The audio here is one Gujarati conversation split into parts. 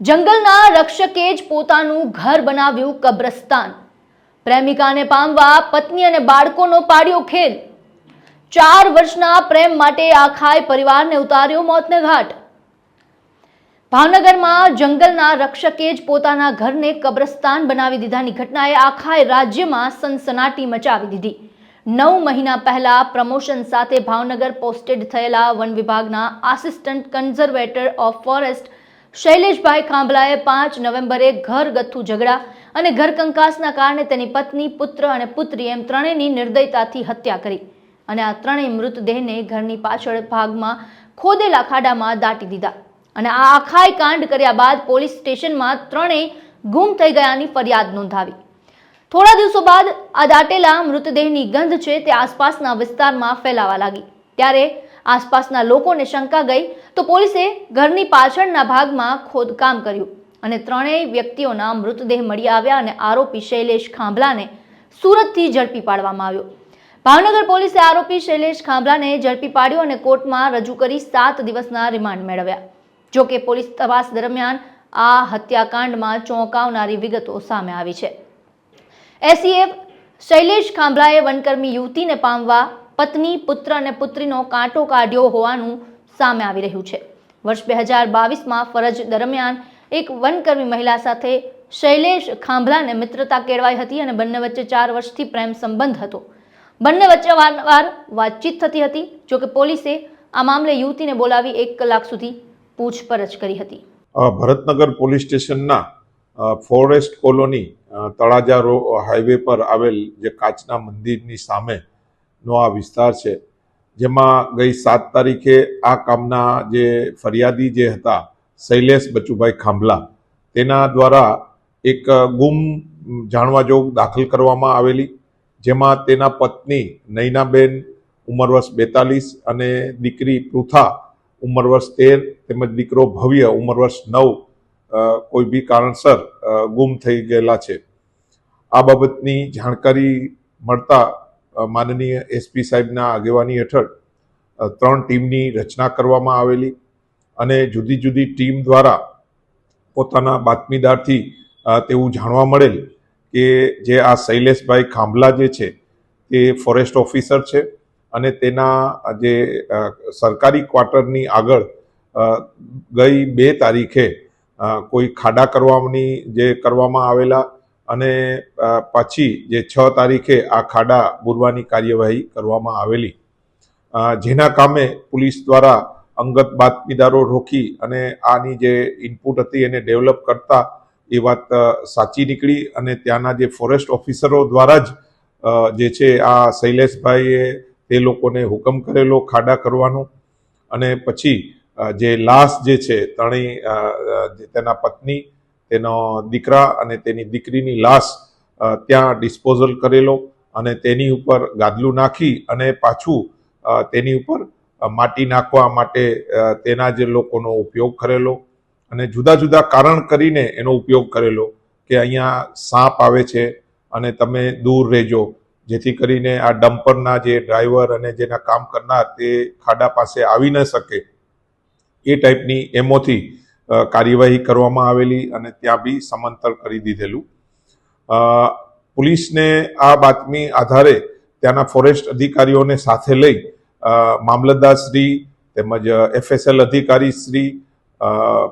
જંગલના રક્ષકે જ પોતાનું ઘર બનાવ્યું કબ્રસ્તાન. પ્રેમિકાને પામવા પત્ની અને બાળકોનો પાડ્યો ખેલ. ચાર વર્ષના પ્રેમ માટે આખાય પરિવારને ઉતાર્યો મોતને ઘાટ. ભાવનગરમાં જંગલના રક્ષકે જ પોતાના ઘરને કબ્રસ્તાન બનાવી દીધાની ઘટનાએ આખાય રાજ્યમાં સનસનાટી મચાવી દીધી. નવ મહિના પહેલા પ્રમોશન સાથે ભાવનગર પોસ્ટેડ થયેલા વન વિભાગના assistant conservator of forest Shaileshbhai ખાંભલાએ પાંચ નવેમ્બરે ઘરગથ્થુ ઝઘડા અને ઘર કંકાસના કારણે તેની પત્ની, પુત્ર અને પુત્રી એમ ત્રણેયની નિર્દયતાથી હત્યા કરી અને આ ત્રણેય મૃતદેહને ઘરની પાછળ ભાગમાં ખોદેલા ખાડામાં દાટી દીધા અને આ આખાય કાંડ કર્યા બાદ પોલીસ સ્ટેશનમાં ત્રણેય ગુમ થઈ ગયાની ફરિયાદ નોંધાવી. થોડા દિવસો બાદ આ દાટેલા મૃતદેહની ગંધ છે તે આસપાસના વિસ્તારમાં ફેલાવા લાગી. ત્યારે આસપાસના લોકોને શંકા ગઈ તો પોલીસે ઘરની પાછળના ભાગમાં ખોદકામ કર્યું અને ત્રણેય વ્યક્તિઓના મૃતદેહ મળી આવ્યા અને આરોપી શૈલેષ ખાંભલાને સુરતથી ઝડપી પાડવામાં આવ્યો. ભાવનગર પોલીસે આરોપી શૈલેષ ખાંભલાને ઝડપી પાડ્યો અને કોર્ટમાં રજૂ કરી સાત દિવસના રિમાન્ડ મેળવ્યા. જોકે પોલીસ તપાસ દરમિયાન આ હત્યાકાંડમાં ચોંકાવનારી વિગતો સામે આવી છે. એસીએફ શૈલેષ ખાંભલાએ વનકર્મી યુવતીને પામવા પત્ની, પુત્ર અને પુત્રીનો કાંટો કાઢ્યો હોવાનું સામે આવી રહ્યું છે. વર્ષ બે હજાર બાવીસમાં ફરજ દરમિયાન એક વનકર્મી મહિલા સાથે શૈલેષ ખાંભલાને મિત્રતા કેળવાઈ હતી અને બંને વચ્ચે ચાર વર્ષથી પ્રેમ સંબંધ હતો. બંને વચ્ચે વારંવાર વાતચીત થતી હતી જોકે પોલીસે આ મામલે યુવતીને બોલાવી એક કલાક સુધી પૂછપરછ કરી હતી. ભરતનગર પોલીસ સ્ટેશનના ફોરેસ્ટ કોલોની તળાજા હાઈવે પર આવેલ જે કાચના મંદિરની સામેનો આ વિસ્તાર છે. જેમાં ગઈ સાત તારીખે આ કામના જે ફરિયાદી જે હતા, શૈલેષ બચુભાઈ ખાંભલા, તેના દ્વારા એક ગુમ જાણવા જોગ દાખલ કરવામાં આવેલી, જેમાં તેના પત્ની નૈનાબેન ઉંમર વર્ષ બેતાલીસ અને દીકરી પૃથા ઉંમર વર્ષ તેર તેમજ દીકરો ભવ્ય ઉંમર વર્ષ નવ કોઈ બી કારણસર ગુમ થઈ ગયેલા છે. આ બાબતની જાણકારી મળતા માનનીય એસપી સાહેબના આગેવાની હેઠળ ત્રણ ટીમની રચના કરવામાં આવેલી અને જુદી જુદી ટીમ દ્વારા પોતાના બાતમીદારથી તેવું જાણવા મળેલ કે જે આ શૈલેષભાઈ ખાંભલા જે છે, તે ફોરેસ્ટ ઓફિસર છે અને તેના જે સરકારી ક્વાર્ટરની આગળ ગઈ બે તારીખે કોઈ ખાડા કરવાની જે કરવામાં આવેલા અને પછી જે છ તારીખે આ ખાડા બુરવાની કાર્યવાહી કરવામાં આવેલી. જેના કામે પોલીસ દ્વારા અંગત બાતમીદારો રોકી અને આની જે ઇનપુટ હતી એને ડેવલપ કરતા એ વાત સાચી નીકળી અને ત્યાંના જે ફોરેસ્ટ ઓફિસરો દ્વારા જ જે છે આ શૈલેષભાઈએ તે લોકોને હુકમ કરેલો ખાડા કરવાનો અને પછી જે લાશ જે છે ત્રણેય તેના પત્ની તેનો દીકરા અને તેની દીકરીની લાશ ત્યાં ડિસ્પોઝલ કરેલો અને તેની ઉપર ગાદલું નાખી અને પાછું તેની ઉપર માટી નાખવા માટે તેના જે લોકોનો ઉપયોગ કરેલો અને જુદા જુદા કારણ કરીને એનો ઉપયોગ કરેલો કે અહીંયા સાપ આવે છે અને તમે દૂર રહેજો. જેથી કરીને આ ડમ્પરના જે ડ્રાઈવર અને જેના કામ કરનાર તે ખાડા પાસે આવી ન શકે. એ ટાઈપની એમોથી કાર્યવાહી કરવામાં આવેલી અને ત્યાં બી સમાંતર કરી દીધેલું. પોલીસને આ બાતમી આધારે ત્યાંના ફોરેસ્ટ અધિકારીઓને સાથે લઈ મામલતદારશ્રી તેમજ એફએસએલ અધિકારી શ્રી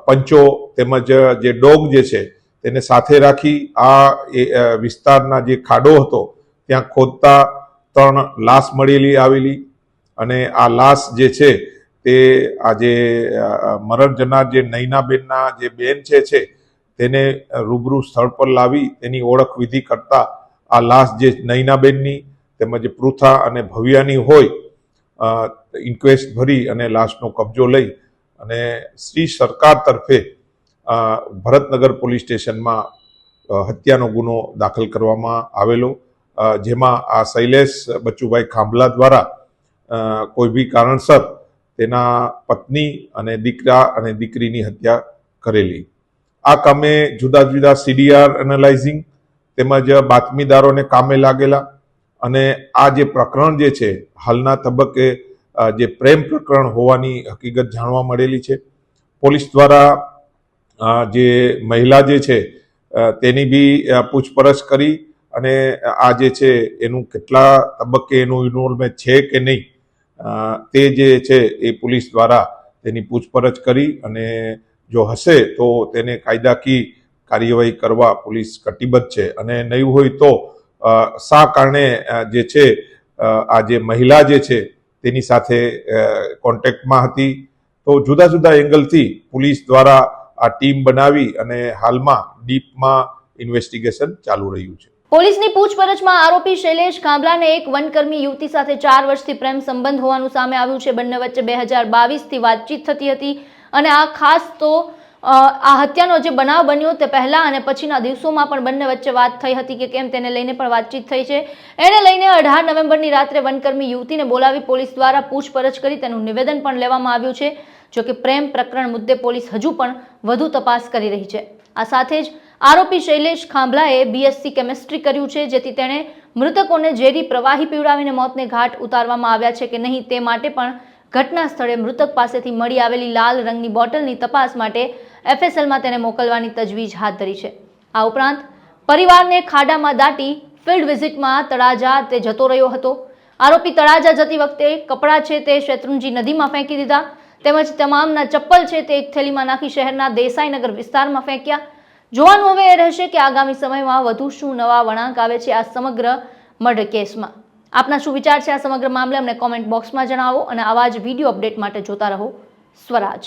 પંચો તેમજ જે ડોગ જે છે તેને સાથે રાખી આ વિસ્તારના જે ખાડો હતો ત્યાં ખોદતા ત્રણ લાશ મળેલી આવેલી અને આ લાશ જે છે તે આજે મરણ જનાર જે નૈનાબેનના જે બેન છે છે, તેને રૂબરૂ સ્થળ પર લાવી તેની ઓળખ વિધિ કરતા આ લાશ જે નૈનાબેનની તેમજ પૃથા અને ભવ્યાની હોય ઇન્ક્વેસ્ટ ભરી અને લાશનો કબજો લઈ અને શ્રી સરકાર તરફે ભરતનગર પોલીસ સ્ટેશનમાં હત્યાનો ગુનો દાખલ કરવામાં આવેલો. જેમાં આ શૈલેષ બચુભાઈ ખાંભલા દ્વારા કોઈ બી કારણસર તેના પત્ની અને દીકરા અને દીકરીની હત્યા કરેલી. આ કામે જુદા જુદા સીડીઆર એનાલાઇઝિંગ તેમજ બાતમીદારોને કામે લાગેલા અને આ જે પ્રકરણ જે છે, હાલના તબક્કે જે પ્રેમ પ્રકરણ હોવાની હકીકત જાણવા મળેલી છે. પોલીસ દ્વારા જે મહિલા જે છે તેની બી પૂછપરછ કરી અને આ જે છે, એનું કેટલા તબક્કે એનું ઇન્વોલ્વમેન્ટ છે કે નહીં તે જે છે એ પોલીસ દ્વારા તેની પૂછપરછ કરી અને જો હશે તો તેને કાયદાકીય કાર્યવાહી કરવા પોલીસ કટિબદ્ધ છે. અને નહીં હોય તો શા કારણે જે છે આ જે મહિલા જે છે તેની સાથે કોન્ટેક્ટમાં હતી. તો જુદા જુદા એંગલથી પોલીસ દ્વારા આ ટીમ બનાવી અને હાલમાં ડીપમાં ઇન્વેસ્ટિગેશન ચાલુ રહ્યું છે. પોલીસની પૂછપરછમાં આરોપી શૈલેષ ખાંભલાને એક વનકર્મી યુવતી સાથે ચાર વર્ષથી પ્રેમ સંબંધ હોવાનું સામે આવ્યું છે. બંને વચ્ચે બે હજાર બાવીસથી વાતચીત થતી હતી અને આ ખાસ તો આ હત્યાનો જે બનાવ બન્યો તે પહેલાં અને પછીના દિવસોમાં પણ બંને વચ્ચે વાત થઈ હતી કે કેમ તેને લઈને પણ વાતચીત થઈ છે. એને લઈને અઢાર નવેમ્બરની રાત્રે વનકર્મી યુવતીને બોલાવી પોલીસ દ્વારા પૂછપરછ કરી તેનું નિવેદન પણ લેવામાં આવ્યું છે. જોકે પ્રેમ પ્રકરણ મુદ્દે પોલીસ હજુ પણ વધુ તપાસ કરી રહી છે. આ સાથે જ આરોપી શૈલેષ ખાંભલાએ બીએસસી કેમેસ્ટ્રી કર્યું છે, જેથી તેણે મૃતકોને ઝેરી પ્રવાહી પીવડાવીને મોતને ઘાટ ઉતારવામાં આવ્યા છે કે નહીં તે માટે પણ ઘટના સ્થળે મૃતક પાસેથી મળી આવેલી લાલ રંગની બોટલની તપાસ માટે એફએસએલમાં તેને મોકલવાની તજવીજ હાથ ધરી છે. આ ઉપરાંત, પરિવારને ખાડામાં દાટી ફિલ્ડ વિઝિટમાં તળાજા તે જતો રહ્યો હતો. આરોપી તળાજા જતી વખતે કપડાં છે તે શેત્રુંજી નદીમાં ફેંકી દીધા, તેમજ તમામના ચપ્પલ છે તે એક થેલીમાં નાખી શહેરના દેસાઈનગર વિસ્તારમાં ફેંક્યા જોવાનું હવે એ રહેશે કે આગામી સમયમાં વધુ શું નવા વળાંક આવે છે આ સમગ્ર મર્ડર કેસમાં. આપના શું વિચાર છે આ સમગ્ર મામલે અમને કોમેન્ટ બોક્સમાં જણાવો અને આવા જ વીડિયો અપડેટ માટે જોતા રહો. સ્વરાજ.